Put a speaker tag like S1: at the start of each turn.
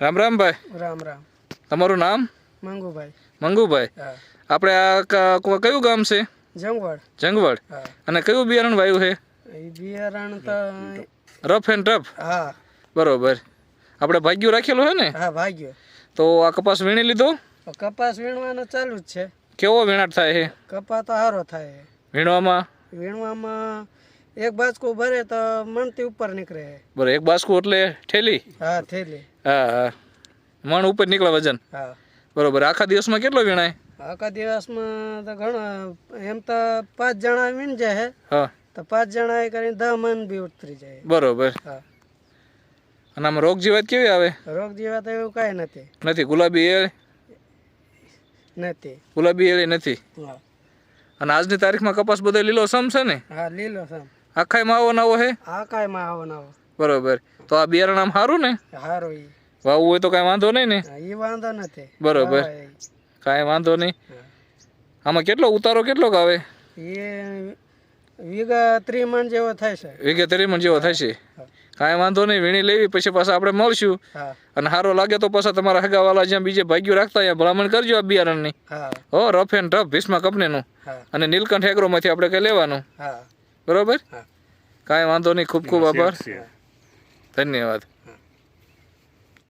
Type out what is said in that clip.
S1: રામ રામ ભાઈ.
S2: રામ રામ.
S1: તમારું નામ?
S2: મંગુભાઈ.
S1: મંગુભાઈ. આપણે આ કયું ગામ છે?
S2: જંગવડ.
S1: જંગવડ. અને કયું બિયારણ વાયુ છે?
S2: બિયારણ તો
S1: રફ એન્ડ રફ
S2: હા.
S1: બરોબર. આપણે ભાગ્યું રાખેલું છે ને?
S2: હા ભાગ્યું.
S1: તો આ કપાસ વીણી લીધો?
S2: કપાસ વીણવાનો ચાલુ જ છે.
S1: કેવો વીણાટ થાય છે?
S2: કપા તો સારો થાય
S1: વીણવામાં?
S2: વીણવામાં એક બાજકું ભરે તો મણથી ઉપર નીકળે.
S1: બરાબર એક બાસકું એટલે ઠેલી?
S2: હા થેલી
S1: હા હા. મણ ઉપર નીકળે વજન?
S2: હા.
S1: બરોબર આખા દિવસમાં કેટલો વીણાય?
S2: આખા દિવસમાં તો ઘણા એમ તો પાંચ જણા વીણ જાય.
S1: હા.
S2: તો પાંચ જણા એ કરીને દહ મણ બી ઉતરી જાય.
S1: બરોબર.
S2: હા.
S1: અને આમાં રોગ જીવાત કેવી આવે?
S2: રોગ જીવાત એવું કાંઈ નથી.
S1: નથી ગુલાબી એ
S2: નથી.
S1: ગુલાબી એળી નથી?
S2: હા.
S1: અને આજની તારીખમાં કપાસ બધો લીલો સમ છે ને?
S2: હા લીલો સમ.
S1: આખામાં આવો નવો હે?
S2: આ કાંઈ માં આવો. નવો
S1: બરોબર. તો આ બિયારણ આમ સારું ને?
S2: સારું ઈ.
S1: વાવવું હોય તો કાંઈ વાંધો નહીં ને?
S2: ઈ વાંધો નથી.
S1: બરોબર. કાંઈ વાંધો નહીં. આમાં કેટલો ઉતારો કેટલોક આવે
S2: એ વીઘા ત્રીમણ જેવો થાય છે.
S1: વીઘે ત્રીમણ જેવો થશે કાંઈ વાંધો નહીં વીણી લેવી પછી પાછા આપણે મળશું. અને સારો લાગે તો પાછા તમારા હગાવાલા જ્યાં બીજે ભાગ્યું રાખતા ત્યાં ભલામણ કરજો આ બિયારણની.
S2: હા.
S1: હો રફ એન્ડ ટફ ભીષ્મા કંપનીનું. અને નીલકંઠ એગ્રોમાંથી આપણે કંઈ લેવાનું. બરોબર? કાંઈ વાંધો નહીં. ખૂબ ખૂબ આભાર. ધન્યવાદ.